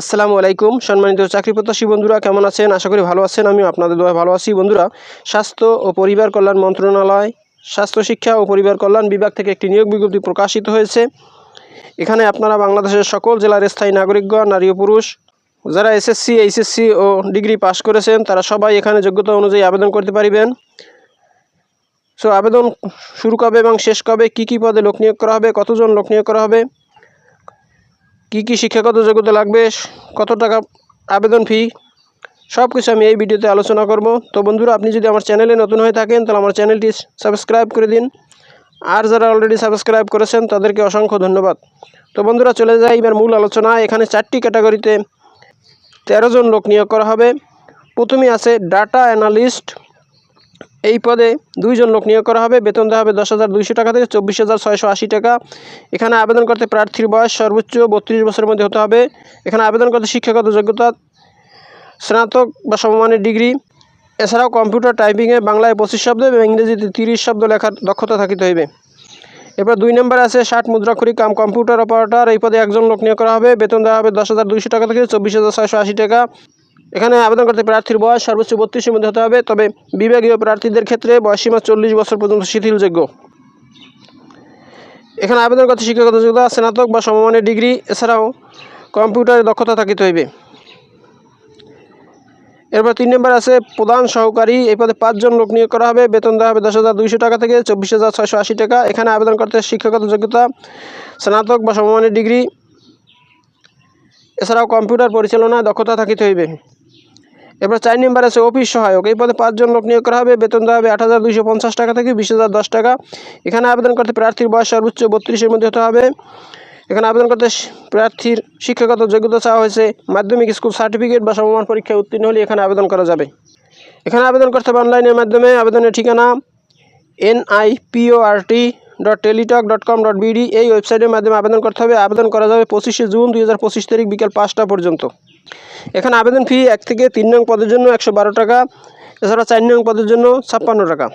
আসসালামু আলাইকুম। সম্মানিত চাকরি প্রত্যাশী বন্ধুরা, কেমন আছেন? আশা করি ভালো আছেন। আমি আপনাদের দোয়া ভালো আছি। বন্ধুরা, স্বাস্থ্য ও পরিবার কল্যাণ মন্ত্রণালয়, স্বাস্থ্য শিক্ষা ও পরিবার কল্যাণ বিভাগ থেকে একটি নিয়োগ বিজ্ঞপ্তি প্রকাশিত হয়েছে। এখানে আপনারা বাংলাদেশের সকল জেলার স্থায়ী নাগরিকগণ, নারী ও পুরুষ, যারা এসএসসি, এইচএসসি ও ডিগ্রি পাশ করেছেন, তারা সবাই এখানে যোগ্যতা অনুযায়ী আবেদন করতে পারিবেন। সো, আবেদন শুরু কবে এবং শেষ কবে, কী কী পদে লোক নিয়োগ করা হবে, কতজন লোক নিয়োগ করা হবে কি কি শিক্ষাগত যোগ্যতা লাগবে, কত টাকা আবেদন ফি সব কিছু আমি এই ভিডিওতে আলোচনা করব। তো বন্ধুরা, আপনি যদি আমার চ্যানেলে নতুন হয়ে থাকেন, তাহলে আমার চ্যানেলটি সাবস্ক্রাইব করে দিন। আর যারা অলরেডি সাবস্ক্রাইব করেছেন, তাদেরকে অসংখ্য ধন্যবাদ। তো বন্ধুরা, চলে যাই এবার মূল আলোচনা। এখানে চারটি ক্যাটাগরিতে তেরো জন লোক নিয়োগ করা হবে। প্রথমে আছে ডাটা অ্যানালিস্ট এই পদে দুইজন লোক নিয়োগ করা হবে। বেতন দেওয়া হবে দশ হাজার দুইশো টাকা থেকে চব্বিশ হাজার ছয়শো আশি টাকা। এখানে আবেদন করতে প্রার্থীর বয়স সর্বোচ্চ বত্রিশ বছরের মধ্যে হতে হবে। এখানে আবেদন করতে শিক্ষাগত যোগ্যতা, স্নাতক বা সমমানের ডিগ্রি। এছাড়াও কম্পিউটার টাইপিংয়ে বাংলায় পঁচিশ শব্দ এবং ইংরেজিতে তিরিশ শব্দ লেখার দক্ষতা থাকিতে হইবে। এরপর দুই নম্বরে আছে ষাট মুদ্রাক্ষরী কাম কম্পিউটার অপারেটর। এই পদে একজন লোক নিয়োগ করা হবে। বেতন দেওয়া হবে দশ হাজার দুইশো টাকা থেকে চব্বিশ হাজার ছয়শো আশি টাকা। এখানে আবেদন করতে প্রার্থীর বয়স সর্বোচ্চ বত্রিশের মধ্যে হতে হবে, তবে বিভাগীয় প্রার্থীদের ক্ষেত্রে বয়সীমা চল্লিশ বছর পর্যন্ত শিথিলযোগ্য। এখানে আবেদন করতে শিক্ষাগত যোগ্যতা, স্নাতক বা সমমানের ডিগ্রি, এছাড়াও কম্পিউটারে দক্ষতা থাকিতে হইবে। এরপর তিন নম্বর আছে প্রধান সহকারী, এই পদে পাঁচজন লোক নিয়োগ করা হবে, বেতন দেওয়া হবে দশ হাজার দুইশো টাকা থেকে চব্বিশ হাজার ছয়শো আশি টাকা। এখানে আবেদন করতে শিক্ষাগত যোগ্যতা, স্নাতক বা সমমানের ডিগ্রি, এছাড়াও কম্পিউটার পরিচালনায় দক্ষতা থাকিতে হইবে। এরপর চার নম্বর আছে অফিস সহায়ক। এই পদে পাঁচজন লোক নিয়োগ করা হবে। বেতন দেওয়া হবে আট হাজার পঞ্চাশ টাকা থেকে বিশ হাজার দশ টাকা। এখানে আবেদন করতে প্রার্থীর বয়স সর্বোচ্চ বত্রিশের মধ্যে হতে হবে। এখানে আবেদন করতে প্রার্থীর শিক্ষাগত যোগ্যতা চাওয়া হয়েছে। মাধ্যমিক স্কুল সার্টিফিকেট বা সমমান পরীক্ষায় উত্তীর্ণ হলে এখানে আবেদন করা যাবে। এখানে আবেদন করতে হবে অনলাইনের মাধ্যমে। আবেদনের ঠিকানা NIPORT dot Teletalk dot com dot BD এই ওয়েবসাইটের মাধ্যমে আবেদন করতে হবে। আবেদন করা যাবে পঁচিশে জুন দুই হাজার পঁচিশ তারিখ বিকাল পাঁচটা পর্যন্ত। এখানে আবেদন ফি এক থেকে তিন নং পদের জন্য একশো বারো টাকা, এছাড়া চার নং পদের জন্য ছাপ্পান্ন টাকা।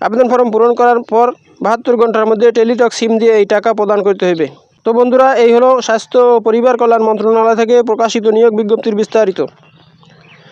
আবেদন ফর্ম পূরণ করার পর বাহাত্তর ঘণ্টার মধ্যে টেলিটক সিম দিয়ে এই টাকা প্রদান করতে হবে। তো বন্ধুরা, এই হলো স্বাস্থ্য, পরিবার কল্যাণ মন্ত্রণালয় থেকে প্রকাশিত নিয়োগ বিজ্ঞপ্তির বিস্তারিত।